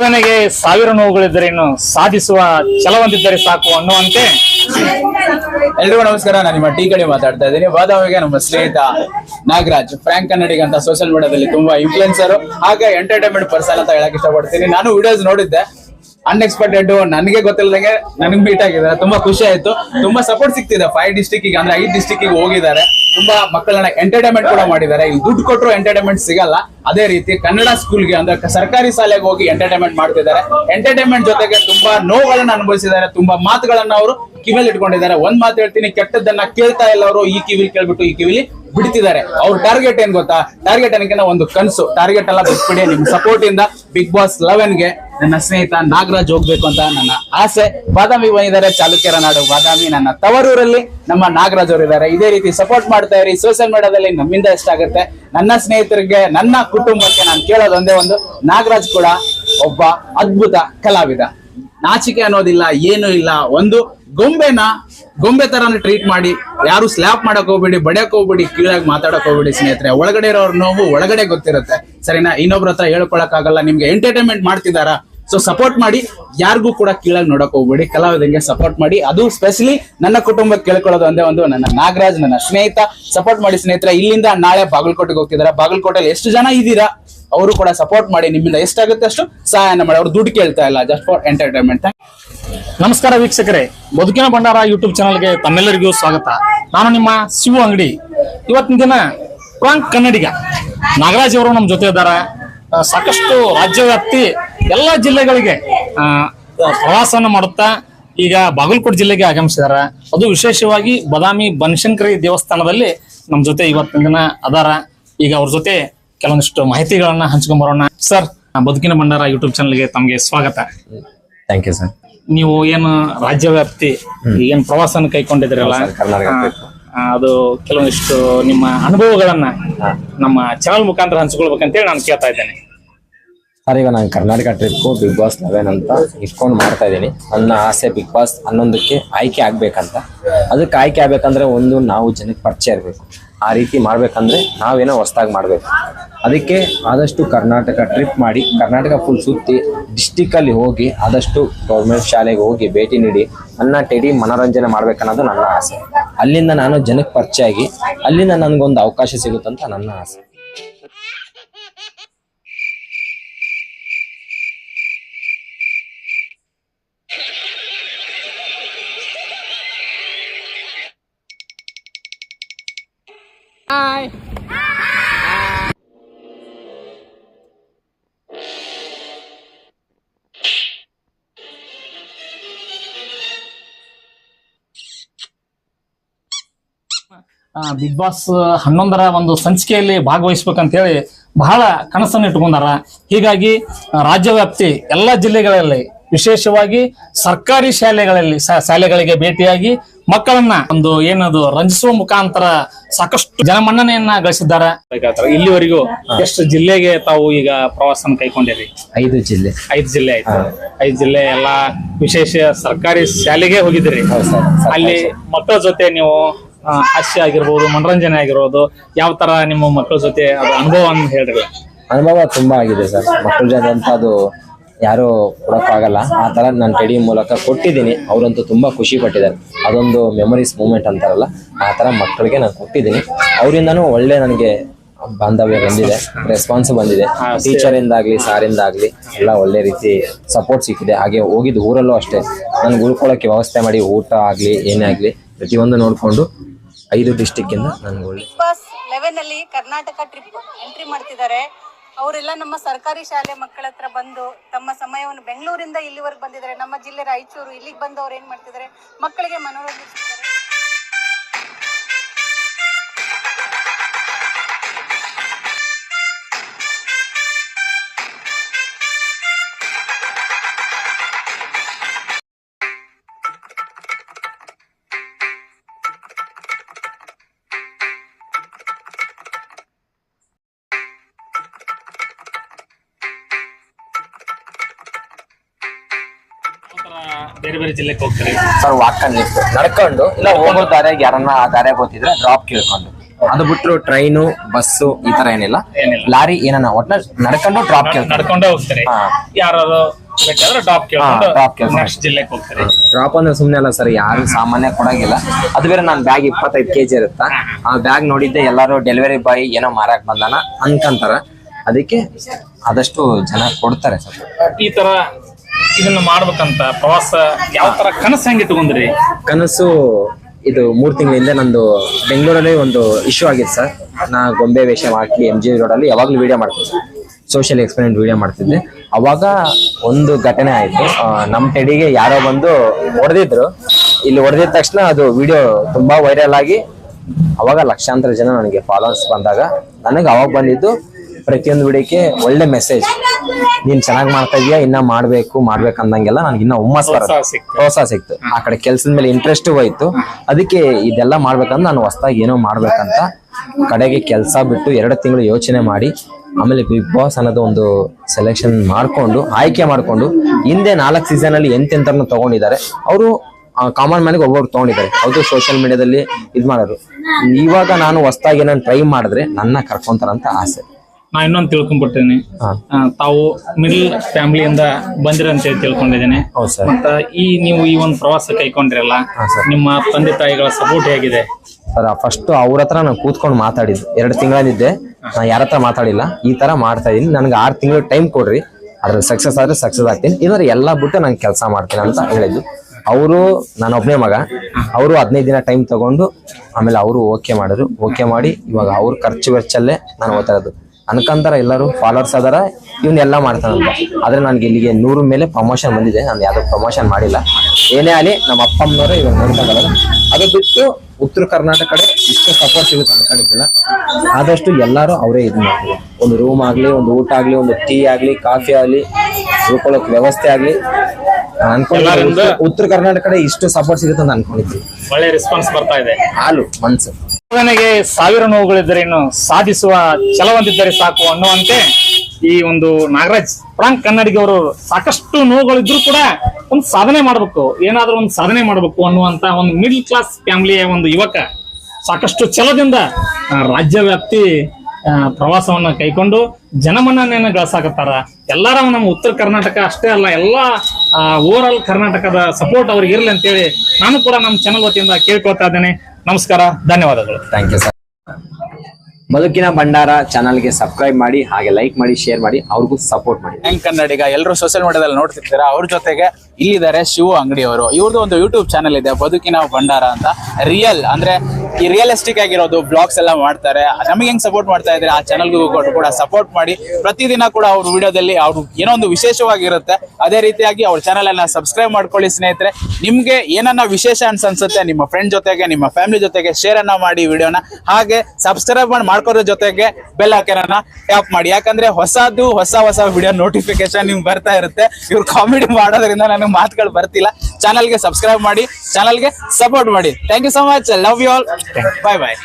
ಸಾಧನೆಗೆ ಸಾವಿರ ನೋವುಗಳಿದ್ದರೇನು ಸಾಧಿಸುವ ಛಲವಂತಿದ್ದರೆ ಸಾಕು ಅನ್ನುವಂತೆ. ಎಲ್ರಿಗೂ ನಮಸ್ಕಾರ, ನಾನು ನಿಮ್ಮ ಟೀ ಕಡೆ ಮಾತಾಡ್ತಾ ಇದ್ದೀನಿ. ಬಾದಾಮಿಗೆ ನಮ್ಮ ಸ್ನೇಹಿತ ನಾಗರಾಜ್ ಫ್ರಾಂಕ್ ಕನ್ನಡಿಗ ಅಂತ ಸೋಷಿಯಲ್ ಮೀಡಿಯಾದಲ್ಲಿ ತುಂಬಾ ಇನ್ಫ್ಲುಯೆನ್ಸರ್ ಹಾಗೆ ಎಂಟರ್ಟೈನ್ಮೆಂಟ್ ಪರ್ಸನ್ ಅಂತ ಹೇಳಕ್ ಇಷ್ಟಪಡ್ತೀನಿ. ನಾನು ವಿಡಿಯೋಸ್ ನೋಡಿದ್ದೆ. ಅನ್ಎಕ್ಸ್ಪೆಕ್ಟೆಡ್ ನನಗೆ ಗೊತ್ತಿಲ್ಲದಂಗೆ ನನಗೆ ಮೀಟ್ ಆಗಿದ್ದಾರೆ. ತುಂಬಾ ಖುಷಿ ಆಯಿತು. ತುಂಬಾ ಸಪೋರ್ಟ್ ಸಿಗ್ತಿದೆ ಫೈವ್ ಡಿಸ್ಟಿಕ್ ಅಂದ್ರೆ ಐದು ಡಿಸ್ಟಿಕ್ ಹೋಗಿದ್ದಾರೆ. ತುಂಬಾ ಮಕ್ಕಳನ್ನ ಎಂಟರ್ಟೈನ್ಮೆಂಟ್ ಕೂಡ ಮಾಡಿದ್ದಾರೆ. ಇಲ್ಲಿ ದುಡ್ಡು ಕೊಟ್ಟರು ಎಂಟರ್ಟೈನ್ಮೆಂಟ್ ಸಿಗಲ್ಲ. ಅದೇ ರೀತಿ ಕನ್ನಡ ಸ್ಕೂಲ್ಗೆ ಅಂದ್ರೆ ಸರ್ಕಾರಿ ಶಾಲೆಗೆ ಹೋಗಿ ಎಂಟರ್ಟೈನ್ಮೆಂಟ್ ಮಾಡ್ತಿದ್ದಾರೆ. ಎಂಟರ್ಟೈನ್ಮೆಂಟ್ ಜೊತೆಗೆ ತುಂಬಾ ನೋವುಗಳನ್ನ ಅನುಭವಿಸಿದ್ದಾರೆ. ತುಂಬಾ ಮಾತುಗಳನ್ನ ಅವರು ಕಿವಿಯಲ್ಲಿ ಇಟ್ಕೊಂಡಿದ್ದಾರೆ. ಒಂದ್ ಮಾತು ಹೇಳ್ತೀನಿ ಕೆಟ್ಟದನ್ನ ಕೇಳ್ತಾ ಇಲ್ಲ ಅವರು. ಈ ಕಿವಿಲಿ ಕೇಳ್ಬಿಟ್ಟು ಈ ಕಿವಿಲಿ ಬಿಡ್ತಿದ್ದಾರೆ. ಅವ್ರ ಟಾರ್ಗೆಟ್ ಏನ್ ಗೊತ್ತಾ? ಟಾರ್ಗೆಟ್ ಅನ್ನಕ್ಕಿಂತ ಒಂದು ಕನ್ಸು. ಟಾರ್ಗೆಟ್ ಎಲ್ಲ ಬಿಟ್ಬಿಡಿ. ನಿಮ್ ಸಪೋರ್ಟ್ ಇಂದ ಬಿಗ್ ಬಾಸ್ ಲೆವೆನ್ಗೆ ನನ್ನ ಸ್ನೇಹಿತ ನಾಗರಾಜ್ ಹೋಗ್ಬೇಕು ಅಂತ ನನ್ನ ಆಸೆ. ಬಾದಾಮಿ ಬಂದಿದ್ದಾರೆ, ಚಾಲುಕ್ಯರ ನಾಡು ಬಾದಾಮಿ, ನನ್ನ ತವರೂರಲ್ಲಿ ನಮ್ಮ ನಾಗರಾಜ್ ಅವರು ಇದ್ದಾರೆ. ಇದೇ ರೀತಿ ಸಪೋರ್ಟ್ ಮಾಡ್ತಾ ಇರಿ. ಸೋಷಿಯಲ್ ಮೀಡಿಯಾದಲ್ಲಿ ನಮ್ಮಿಂದ ಎಷ್ಟಾಗುತ್ತೆ ನನ್ನ ಸ್ನೇಹಿತರಿಗೆ, ನನ್ನ ಕುಟುಂಬಕ್ಕೆ ನಾನು ಕೇಳೋದು ಒಂದೇ ಒಂದು. ನಾಗರಾಜ್ ಕೂಡ ಒಬ್ಬ ಅದ್ಭುತ ಕಲಾವಿದ. ನಾಚಿಕೆ ಅನ್ನೋದಿಲ್ಲ, ಏನು ಇಲ್ಲ. ಒಂದು ಗೊಂಬೆನ, ಗೊಂಬೆ ತರನ ಟ್ರೀಟ್ ಮಾಡಿ, ಯಾರು ಸ್ಲ್ಯಾಪ್ ಮಾಡಕ್ ಹೋಗ್ಬೇಡಿ, ಬಡಿಯಕ್ ಹೋಗ್ಬೇಡಿ, ಕೀಳಾಗಿ ಮಾತಾಡಕ್ ಹೋಗ್ಬೇಡಿ ಸ್ನೇಹಿತರೆ. ಒಳಗಡೆ ಇರೋರ್ ನೋವು ಒಳಗಡೆ ಗೊತ್ತಿರುತ್ತೆ. ಸರಿನಾ? ಇನ್ನೊಬ್ರ ಹತ್ರ ಹೇಳ್ಕೊಳಕ್ ಆಗಲ್ಲ ನಿಮ್ಗೆ ಎಂಟರ್ಟೈನ್ಮೆಂಟ್ ಮಾಡ್ತಿದಾರ? ಸೊ ಸಪೋರ್ಟ್ ಮಾಡಿ, ಯಾರಿಗೂ ಕೂಡ ಕೀಳಾಗಿ ನೋಡಕ್ ಹೋಗ್ಬೇಡಿ. ಕಲಾವಿದಂಗೆ ಸಪೋರ್ಟ್ ಮಾಡಿ. ಅದು ಸ್ಪೆಷಲಿ ನನ್ನ ಕುಟುಂಬಕ್ಕೆ ಕೇಳ್ಕೊಳ್ಳೋದು ಒಂದೇ ಒಂದು, ನನ್ನ ನಾಗರಾಜ್, ನನ್ನ ಸ್ನೇಹಿತ. ಸಪೋರ್ಟ್ ಮಾಡಿ ಸ್ನೇಹಿತರೆ, ಇಲ್ಲಿಂದ ನಾಳೆ ಬಾಗಲಕೋಟೆಗೆ ಹೋಗ್ತಿದಾರೆ? ಬಾಗಲಕೋಟೆಯಲ್ಲಿ ಎಷ್ಟು ಜನ ಇದ್ದೀರಾ? ಅವರು ಕೂಡ ಸಪೋರ್ಟ್ ಮಾಡಿ ನಿಮ್ಮಿಂದ ಎಷ್ಟಾಗುತ್ತೆ ಅಷ್ಟು ಸಹಾಯನ ಮಾಡಿ. ಅವ್ರು ದುಡ್ಡು ಕೇಳ್ತಾ ಇಲ್ಲ ಜಸ್ಟ್ ಫಾರ್ ಎಂಟರ್ಟೈನ್ಮೆಂಟ್ ನಮಸ್ಕಾರ ವೀಕ್ಷಕರೇ. ಬದುಕಿನ ಭಂಡಾರ ಯೂಟ್ಯೂಬ್ ಚಾನಲ್ಗೆ ತಮ್ಮೆಲ್ಲರಿಗೂ ಸ್ವಾಗತ. ನಾನು ನಿಮ್ಮ ಶಿವು ಅಂಗಡಿ. ಇವತ್ತಿನ ದಿನ ಪ್ರಾಂಕ್ ಕನ್ನಡಿಗ. ನಾಗರಾಜ್ ಅವರು ನಮ್ಮ ಜೊತೆ ಇದ್ದಾರೆ. ಸಾಕಷ್ಟು ರಾಜ್ಯ ರಾಜ್ಯವ್ಯಾಪ್ತಿ ಎಲ್ಲ ಜಿಲ್ಲೆಗಳಿಗೆ ಪ್ರವಾಸವನ್ನು ಮಾಡುತ್ತಾ ಈಗ ಬಾಗಲಕೋಟೆ ಜಿಲ್ಲೆಗೆ ಆಗಮಿಸಿದಾರ ಅದು ವಿಶೇಷವಾಗಿ ಬದಾಮಿ ಬನಶಂಕರಿ ದೇವಸ್ಥಾನದಲ್ಲಿ ನಮ್ಮ ಜೊತೆ ಇವತ್ತಿನ ದಿನ ಅದಾರ. ಈಗ ಅವ್ರ ಜೊತೆ ಕೆಲವೊಂದಿಷ್ಟು ಮಾಹಿತಿಗಳನ್ನ ಹಂಚ್ಕೊಂಡ್ ಬರೋಣ ಸರ್ ಬದುಕಿನ ಭಂಡಾರ ಯೂಟ್ಯೂಬ್ ಚಾನಲ್ಗೆ ತಮಗೆ ಸ್ವಾಗತ. ಥ್ಯಾಂಕ್ ಯು ಸರ್ ನೀವು ಏನು ರಾಜ್ಯ ವ್ಯಾಪ್ತಿ ಏನ್ ಪ್ರವಾಸನ ಕೈಕೊಂಡಿದ್ರಲ್ಲ ಅದು ಕೆಲವೊಂದಿಷ್ಟು ನಿಮ್ಮ ಅನುಭವಗಳನ್ನ ನಮ್ಮ ಚಾನಲ್ ಮುಖಾಂತರ ಹಂಚ್ಕೊಳ್ಬೇಕಂತೇಳಿ ನಾನು ಕೇಳ್ತಾ ಇದ್ದೇನೆ. ಸರ್ ಈಗ ನಾನು Karnataka trip Bigg Boss eleven ಅಂತ ಇಟ್ಕೊಂಡು ಮಾಡ್ತಾ ಇದ್ದೀನಿ. ನನ್ನ ಆಸೆ ಬಿಗ್ ಬಾಸ್ ಹನ್ನೊಂದಕ್ಕೆ ಆಯ್ಕೆ ಆಗ್ಬೇಕಂತ. ಅದಕ್ಕೆ ಆಯ್ಕೆ ಆಗ್ಬೇಕಂದ್ರೆ ಒಂದು ನಾವು ಜನಕ್ಕೆ ಪರಿಚಯ ಇರಬೇಕು. ಆ ರೀತಿ ಮಾಡಬೇಕಂದ್ರೆ ನಾವೇನೋ ಹೊಸ್ದಾಗಿ ಮಾಡಬೇಕು. ಅದಕ್ಕೆ ಆದಷ್ಟು ಕರ್ನಾಟಕ ಟ್ರಿಪ್ ಮಾಡಿ, ಕರ್ನಾಟಕ ಫುಲ್ ಸುತ್ತಿ ಡಿಸ್ಟಿಕಲ್ಲಿ ಹೋಗಿ ಆದಷ್ಟು ಗೌರ್ಮೆಂಟ್ ಶಾಲೆಗೆ ಹೋಗಿ ಭೇಟಿ ನೀಡಿ, ಅನ್ನ, ಟೇಡಿ, ಮನೋರಂಜನೆ ಮಾಡ್ಬೇಕನ್ನೋದು ನನ್ನ ಆಸೆ. ಅಲ್ಲಿಂದ ನಾನು ಜನಕ್ಕೆ ಪರಿಚಯ ಆಗಿ, ಅಲ್ಲಿಂದ ನನಗೊಂದು ಅವಕಾಶ ಸಿಗುತ್ತಂತ ನನ್ನ ಆಸೆ. ಬಿಗ್ ಬಾಸ್ ಹನ್ನೊಂದರ ಒಂದು ಸಂಚಿಕೆಯಲ್ಲಿ ಭಾಗವಹಿಸ್ಬೇಕಂತ ಹೇಳಿ ಬಹಳ ಕನಸನ್ನು ಇಟ್ಕೊಂಡಾರ ಹೀಗಾಗಿ ರಾಜ್ಯ ವ್ಯಾಪ್ತಿ ಎಲ್ಲ ಜಿಲ್ಲೆಗಳಲ್ಲಿ, ವಿಶೇಷವಾಗಿ ಸರ್ಕಾರಿ ಶಾಲೆಗಳಲ್ಲಿ ಶಾಲೆಗಳಿಗೆ ಭೇಟಿಯಾಗಿ ಮಕ್ಕಳನ್ನ ಒಂದು ಏನದು ರಂಜಿಸುವ ಮುಖಾಂತರ ಸಾಕಷ್ಟು ಜನಮನ್ನಣೆಯನ್ನ ಗಳಿಸಿದ್ದಾರೆ. ಇಲ್ಲಿವರೆಗೂ ಎಷ್ಟು ಜಿಲ್ಲೆಗೆ ತಾವು ಈಗ ಪ್ರವಾಸನ ಕೈಕೊಂಡಿರಿ ಐದು ಜಿಲ್ಲೆ. ಐದು ಜಿಲ್ಲೆ ಆಯ್ತು. ಐದು ಜಿಲ್ಲೆ ಎಲ್ಲಾ ವಿಶೇಷ ಸರ್ಕಾರಿ ಶಾಲೆಗೆ ಹೋಗಿದ್ದೀರಿ. ಸರ್ ಅಲ್ಲಿ ಮಕ್ಕಳ ಜೊತೆ ನೀವು ಹಾಸ್ಯ ಆಗಿರ್ಬೋದು ಮನರಂಜನೆ ಆಗಿರ್ಬೋದು ಯಾವ ತರ ನಿಮ್ಮ ಮಕ್ಕಳ ಜೊತೆ ಅನುಭವ ಅಂತ ಹೇಳ್ರಿ? ಅನುಭವ ತುಂಬಾ ಆಗಿದೆ ಸರ್. ಮಕ್ಕಳ ಜೊತೆ ಅಂತ ಅದು ಯಾರು ಕೊಡೋಕ್ಕಾಗಲ್ಲ. ಆ ಥರ ನಾನು ಟೆಡಿ ಮೂಲಕ ಕೊಟ್ಟಿದ್ದೀನಿ. ಅವರಂತೂ ತುಂಬ ಖುಷಿ ಪಟ್ಟಿದ್ದಾರೆ. ಅದೊಂದು ಮೆಮೊರೀಸ್ ಮೂಮೆಂಟ್ ಅಂತಾರಲ್ಲ ಆ ಥರ ಮಕ್ಕಳಿಗೆ ನಾನು ಕೊಟ್ಟಿದ್ದೀನಿ. ಅವರಿಂದನೂ ಒಳ್ಳೆ ನನಗೆ ಬಾಂಧವ್ಯ ಬಂದಿದೆ ರೆಸ್ಪಾನ್ಸ್ ಬಂದಿದೆ. ಟೀಚರ್ ಇಂದಾಗ್ಲಿ ಸಾರಿಂದ ಆಗಲಿ ಎಲ್ಲ ಒಳ್ಳೆ ರೀತಿ ಸಪೋರ್ಟ್ ಸಿಕ್ಕಿದೆ. ಹಾಗೆ ಹೋಗಿದ್ದು ಊರಲ್ಲೂ ಅಷ್ಟೇ. ನನಗೆ ಉಳ್ಕೊಳ್ಳೋಕೆ ವ್ಯವಸ್ಥೆ ಮಾಡಿ ಊಟ ಆಗಲಿ ಏನೇ ಆಗಲಿ ಪ್ರತಿಯೊಂದು ನೋಡಿಕೊಂಡು ಐದು ಡಿಸ್ಟಿಕ್ ಇಂದ ನನ್ಗೆ ಒಳ್ಳೆ ಕರ್ನಾಟಕ ಟ್ರಿಪ್ ಎಂಟ್ರಿ ಮಾಡ್ತಿದ್ದಾರೆ. ಅವರೆಲ್ಲ ನಮ್ಮ ಸರ್ಕಾರಿ ಶಾಲೆ ಮಕ್ಕಳ ಹತ್ರ ಬಂದು ತಮ್ಮ ಸಮಯವನ್ನು ಬೆಂಗಳೂರಿಂದ ಇಲ್ಲಿವರೆಗೆ ಬಂದಿದ್ದಾರೆ. ನಮ್ಮ ಜಿಲ್ಲೆ ರಾಯಚೂರು ಇಲ್ಲಿಗೆ ಬಂದು ಅವ್ರು ಏನ್ ಮಾಡ್ತಿದ್ದಾರೆ? ಮಕ್ಕಳಿಗೆ ಮನೋರಂಜಿಸ್ತಿದ್ದಾರೆ ಬೇರೆ ಬೇರೆ ಜಿಲ್ಲೆಗೆ ಹೋಗ್ತಾರೆ. ಸರ್ ವಾಕಲ್ಲಿ ನಡ್ಕೊಂಡು ಇಲ್ಲ ಹೋಗೋ ದಾರ್ಯಾಗ ಯಾರನ್ನ ಆ ದಾರ್ಯಾಗ ಗೊತ್ತಿದ್ರೆ ಡ್ರಾಪ್ ಕೇಳ್ಕೊಂಡು. ಅದು ಬಿಟ್ರು ಟ್ರೈನು ಬಸ್ಸು ಈ ತರ ಏನಿಲ್ಲ. ಲಾರಿ ಏನನ್ನ ಒಟ್ನ ನಡ್ಕೊಂಡು ಡ್ರಾಪ್ ಕೇಳ್ಕೊಂಡು ನಡ್ಕೊಂಡೇ ಹೋಗ್ತಾರೆ. ಹಾ. ಯಾರು ಬೇಕಾದ್ರೆ ಟಾಪ್ ಕೇಳ್ಕೊಂಡು drop ಕೇಳ್ಕೊಂಡು. ನೆಕ್ಸ್ಟ್ ಜಿಲ್ಲೆಗೆ ಹೋಗ್ತಾರೆ. ಡ್ರಾಪ್ ಅಂದ್ರೆ ಸುಮ್ನೆ ಅಲ್ಲ ಸರ್ ಯಾರು ಸಾಮಾನ್ಯ ಕೊಡಂಗಿಲ್ಲ. ಅದು ಬೇರೆ ನಾನ್ ಬ್ಯಾಗ್ ಇಪ್ಪತ್ತೈದು ಕೆಜಿ ಇರುತ್ತಾ? ಆ ಬ್ಯಾಗ್ ನೋಡಿದ್ದೆ ಎಲ್ಲಾರು ಡೆಲಿವರಿ ಬಾಯ್ ಏನೋ ಮಾರಾಕ್ ಬಂದಾನ ಅನ್ಕಂತಾರ ಅದಕ್ಕೆ ಆದಷ್ಟು ಜನ ಕೊಡ್ತಾರೆ ಸರ್. ಈ ತರ ಇದನ್ನ ಮಾಡ್ಬೇಕಂತ ಪ್ರವಾಸ ಯಾವ ತರ ಕನಸು ಹೆಂಗೆ ಇಟ್ಕೊಂಡ್ರಿ ಕನಸು ಇದು ಮೂರ್ ತಿಂಗಳಿಂದ ನಂದು ಬೆಂಗಳೂರಲ್ಲಿ ಒಂದು ಇಶ್ಯೂ ಆಗಿತ್ತು ಸರ್. ನಾ ಗೊಂಬೆ ವೇಷ ಹಾಕಿ ಎಂ ಜಿ ರೋಡಲ್ಲಿ ಯಾವಾಗ್ಲೂ video sir. Social experiment video ಮಾಡ್ತಿದ್ದೆ. ಅವಾಗ ಒಂದು ಘಟನೆ ಆಯ್ತು. ನಮ್ಮ ನಮ್ ಟೆಡಿಗೆ ಯಾರೋ ಬಂದು ಹೊಡೆದಿದ್ರು. ಇಲ್ಲಿ ಹೊಡೆದಿದ ತಕ್ಷಣ ಅದು ವಿಡಿಯೋ ತುಂಬಾ ವೈರಲ್ ಆಗಿ ಅವಾಗ ಲಕ್ಷಾಂತರ ಜನ ನನಗೆ ಫಾಲೋವರ್ಸ್ ಬಂದಾಗ ನನಗೆ ಅವಾಗ ಬಂದಿದ್ದು ಪ್ರತಿಯೊಂದು ವಿಡಿಯೋಕ್ಕೆ ಒಳ್ಳೆ ಮೆಸೇಜ್ ನೀನ್ ಚೆನ್ನಾಗಿ ಮಾಡ್ತಾ ಇದೀಯಾ? ಇನ್ನ ಮಾಡ್ಬೇಕು ಮಾಡ್ಬೇಕು ಅಂದಂಗೆಲ್ಲ ನನಗೆ ಇನ್ನ ಹುಮ್ಮಸ್ ಬರುತ್ತೆ ಪ್ರೋತ್ಸಾಹ ಸಿಕ್ತು. ಆ ಕಡೆ ಕೆಲ್ಸದ ಮೇಲೆ ಇಂಟ್ರೆಸ್ಟ್ ಹೋಯ್ತು. ಅದಕ್ಕೆ ಇದೆಲ್ಲ ಮಾಡ್ಬೇಕಂದ್ರೆ ನಾನು ಹೊಸದಾಗಿ ಏನೋ ಮಾಡ್ಬೇಕಂತ ಕಡೆಗೆ ಕೆಲಸ ಬಿಟ್ಟು ಎರಡು ತಿಂಗಳು ಯೋಚನೆ ಮಾಡಿ ಆಮೇಲೆ ಬಿಗ್ ಬಾಸ್ ಅನ್ನೋದು ಒಂದು ಸೆಲೆಕ್ಷನ್ ಮಾಡ್ಕೊಂಡು ಆಯ್ಕೆ ಮಾಡ್ಕೊಂಡು ಹಿಂದೆ ನಾಲ್ಕು ಸೀಸನ್ ಅಲ್ಲಿ ಎಂತೆಂತರ್ನ ತಗೊಂಡಿದ್ದಾರೆ. ಅವರು ಕಾಮನ್ ಮ್ಯಾನ್ಗೆ ಒಬ್ಬೊಬ್ರು ತಗೊಂಡಿದ್ದಾರೆ. ಅದು ಸೋಷಿಯಲ್ ಮೀಡಿಯಾದಲ್ಲಿ ಇದು ಮಾಡೋರು. ಇವಾಗ ನಾನು ಹೊಸ್ದಾಗಿ ಏನೋ ಟ್ರೈ ಮಾಡಿದ್ರೆ ನನ್ನ ಕರ್ಕೊಂತಾರಂತ ಆಸೆ. ನಾ ಇನ್ನೊಂದು ತಿಳ್ಕೊಂಡ್ಬಿಟ್ಟೇನೆ ಹಾ. ತಾವು ಮಿಡಲ್ ಫ್ಯಾಮಿಲಿಯಿಂದ ಬಂದಿರ ಅಂತ ಹೇಳಿ ತಿಳ್ಕೊಂಡಿದ್ದೀನಿ. ಹೌದು ಸರ್. ಮತ್ತ ಈ ನೀವು ಈ ಒಂದು ಪ್ರವಾಸ ಕೈಕೊಂಡ್ರಲ್ಲ. ನಿಮ್ಮ ತಂದೆ ತಾಯಿಗಳ ಸಪೋರ್ಟ್ ಹೇಗಿದೆ? ಸರ್ ಫಸ್ಟ್ ಅವ್ರ ಹತ್ರ ನಾನು ಕೂತ್ಕೊಂಡು ಮಾತಾಡಿದ್ದು. ಎರಡು ತಿಂಗಳಿದ್ದೆ ನಾ ಯಾರ ಹತ್ರ ಮಾತಾಡಿಲ್ಲ ಈ ತರ ಮಾಡ್ತಾ ಇದೀನಿ. ನನ್ಗೆ ಆರು ತಿಂಗಳು ಟೈಮ್ ಕೊಡ್ರಿ. ಅದ್ರ ಸಕ್ಸಸ್ ಆದ್ರೆ ಸಕ್ಸಸ್ ಆಗ್ತೀನಿ. ಇದ್ರೆ ಎಲ್ಲ ಬಿಟ್ಟು ನಾನು ಕೆಲಸ ಮಾಡ್ತೀನಿ ಅಂತ ಹೇಳಿದ್ದು. ಅವರು ನಾನು ಒಬ್ಬನೇ ಮಗ. ಅವರು ಹದಿನೈದು ದಿನ ಟೈಮ್ ತಗೊಂಡು ಆಮೇಲೆ ಅವರು ಓಕೆ ಮಾಡಿದ್ರು. ಓಕೆ ಮಾಡಿ ಇವಾಗ ಅವ್ರ ಖರ್ಚು ವೆಚ್ಚಲ್ಲೇ ನಾನು ಓದ್ತಾ ಇರೋದು. ಅನ್ಕಂತಾರ ಎಲ್ಲರೂ ಫಾಲೋವರ್ಸ್ ಅದಾರ ಇವನ್ನೆಲ್ಲ ಮಾಡ್ತಾನಂತ ಆದ್ರೆ ನನ್ಗೆ ಇಲ್ಲಿಗೆ ನೂರು ಮೇಲೆ ಪ್ರಮೋಷನ್ ಬಂದಿದೆ ನಾನು ಯಾವ್ದು ಪ್ರಮೋಷನ್ ಮಾಡಿಲ್ಲ. ಏನೇ ಆಗಲಿ ನಮ್ಮ ಅಪ್ಪ ಅಮ್ಮನವರು ಇವಾಗ ಅದು ಬಿಟ್ಟು ಉತ್ತರ ಕರ್ನಾಟಕ ಕಡೆ ಇಷ್ಟು ಸಪೋರ್ಟ್ ಸಿಗುತ್ತೆ ಅನ್ಕೊಂಡಿದ್ದಿಲ್ಲ. ಆದಷ್ಟು ಎಲ್ಲರೂ ಅವರೇ ಇದು ಮಾಡ್ತಾರೆ. ಒಂದು ರೂಮ್ ಆಗಲಿ ಒಂದು ಊಟ ಆಗಲಿ ಒಂದು ಟೀ ಆಗಲಿ ಕಾಫಿ ಆಗಲಿ ಉಳ್ಕೊಳ್ಳೋಕ್ ವ್ಯವಸ್ಥೆ ಆಗಲಿ. ಅನ್ಕೊಂಡಿದ್ದೆ ಉತ್ತರ- ಉತ್ತರ ಕರ್ನಾಟಕ ಕಡೆ ಇಷ್ಟು ಸಪೋರ್ಟ್ ಸಿಗುತ್ತೆ ಅಂತ ಅನ್ಕೊಂಡಿದ್ವಿ ಒಳ್ಳೆ ರೆಸ್ಪಾನ್ಸ್ ಬರ್ತಾ ಇದೆ. ಹಾಲು ಮನ್ಸು. ನನಗೆ ಸಾವಿರ ನೋವುಗಳಿದ್ದರೇನು ಸಾಧಿಸುವ ಛಲವಂತಿದ್ದರೆ ಸಾಕು ಅನ್ನುವಂತೆ ಈ ಒಂದು ನಾಗರಾಜ್ ಪ್ರಾಂಕ್ ಕನ್ನಡಿಗ ಅವರು ಸಾಕಷ್ಟು ನೋವುಗಳಿದ್ರು ಕೂಡ ಒಂದು ಸಾಧನೆ ಮಾಡಬೇಕು, ಏನಾದ್ರೂ ಒಂದು ಸಾಧನೆ ಮಾಡಬೇಕು ಅನ್ನುವಂತ ಒಂದು ಮಿಡ್ಲ್ ಕ್ಲಾಸ್ ಫ್ಯಾಮಿಲಿಯ ಒಂದು ಯುವಕ ಸಾಕಷ್ಟು ಛಲದಿಂದ ರಾಜ್ಯ ವ್ಯಾಪ್ತಿ ಪ್ರವಾಸವನ್ನ ಕೈಕೊಂಡು ಜನಮನ್ನಣೆಯನ್ನು ಗಳಿಸಾಕತ್ತಾರ. ಎಲ್ಲಾರ ನಮ್ಮ ಉತ್ತರ ಕರ್ನಾಟಕ ಅಷ್ಟೇ ಅಲ್ಲ, ಎಲ್ಲಾ ಓವರ್ ಆಲ್ ಕರ್ನಾಟಕದ ಸಪೋರ್ಟ್ ಅವ್ರಿಗೆ ಇರ್ಲಿ ಅಂತೇಳಿ ನಾನು ಕೂಡ ನಮ್ಮ ಚಾನಲ್ ವತಿಯಿಂದ ಕೇಳ್ಕೊಳ್ತಾ ಇದ್ದೇನೆ. ನಮಸ್ಕಾರ ಧನ್ಯವಾದಗಳು. ಥ್ಯಾಂಕ್ ಯು ಸರ್ ಬದುಕಿನ ಭಂಡಾರ ಚಾನಲ್ಗೆ ಸಬ್ಸ್ಕ್ರೈಬ್ ಮಾಡಿ ಹಾಗೆ ಲೈಕ್ ಮಾಡಿ ಶೇರ್ ಮಾಡಿ ಅವ್ರಿಗೂ ಸಪೋರ್ಟ್ ಮಾಡಿ. ಹೆಂಗ್ ಕನ್ನಡಿಗ ಎಲ್ಲರೂ ಸೋಷಿಯಲ್ ಮೀಡಿಯಾದಲ್ಲಿ ನೋಡ್ತಿರ್ತೀರಾ? ಅವ್ರ ಜೊತೆಗೆ ಇಲ್ಲಿದ್ದಾರೆ ಶಿವು ಅಂಗಡಿಯವರು. ಇವ್ರದ್ದು ಒಂದು ಯೂಟ್ಯೂಬ್ ಚಾನಲ್ ಇದೆ, ಬದುಕಿನ ಭಂಡಾರ ಅಂತ. ರಿಯಲ್ ಅಂದ್ರೆ ಈ ರಿಯಲಿಸ್ಟಿಕ್ ಆಗಿರೋದು ಬ್ಲಾಗ್ಸ್ ಎಲ್ಲ ಮಾಡ್ತಾರೆ. ನಮಗೆ ಹೆಂಗ್ ಸಪೋರ್ಟ್ ಮಾಡ್ತಾ ಇದ್ರೆ ಆ ಚಾನಲ್ಗೂ ಕೂಡ ಸಪೋರ್ಟ್ ಮಾಡಿ. ಪ್ರತಿದಿನ ಕೂಡ ಅವ್ರ ವಿಡಿಯೋದಲ್ಲಿ ಅವ್ರು ಏನೋ ಒಂದು ವಿಶೇಷವಾಗಿರುತ್ತೆ. ಅದೇ ರೀತಿಯಾಗಿ ಅವ್ರ ಚಾನಲ್ ಅನ್ನ ಸಬ್ಸ್ಕ್ರೈಬ್ ಮಾಡ್ಕೊಳ್ಳಿ ಸ್ನೇಹಿತರೆ. ನಿಮ್ಗೆ ಏನನ್ನ ವಿಶೇಷ ಅನ್ಸ್ ಅನ್ಸುತ್ತೆ ನಿಮ್ಮ ಫ್ರೆಂಡ್ ಜೊತೆಗೆ, ನಿಮ್ಮ ಫ್ಯಾಮಿಲಿ ಜೊತೆಗೆ ಶೇರ್ ಅನ್ನ ಮಾಡಿ ವಿಡಿಯೋನ ಹಾಗೆ ಸಬ್ಸ್ಕ್ರೈಬ್ ಮಾಡಿ ಮಾಡ್ಕೋದ್ರ ಜೊತೆಗೆ ಬೆಲ್ ಹಾಕೋನ ಟ್ಯಾಪ್ ಮಾಡಿ. ಯಾಕಂದ್ರೆ ಹೊಸದು ಹೊಸ ಹೊಸ ವಿಡಿಯೋ ನೋಟಿಫಿಕೇಶನ್ ನಿಮ್ಗೆ ಬರ್ತಾ ಇರುತ್ತೆ. ಇವ್ರು ಕಾಮಿಡಿ ಮಾಡೋದ್ರಿಂದ ನನಗೆ ಮಾತುಗಳು ಬರ್ತಿಲ್ಲ. ಚಾನಲ್ಗೆ ಸಬ್ಸ್ಕ್ರೈಬ್ ಮಾಡಿ ಚಾನಲ್ಗೆ ಸಪೋರ್ಟ್ ಮಾಡಿ. Thank you so much love you all bye bye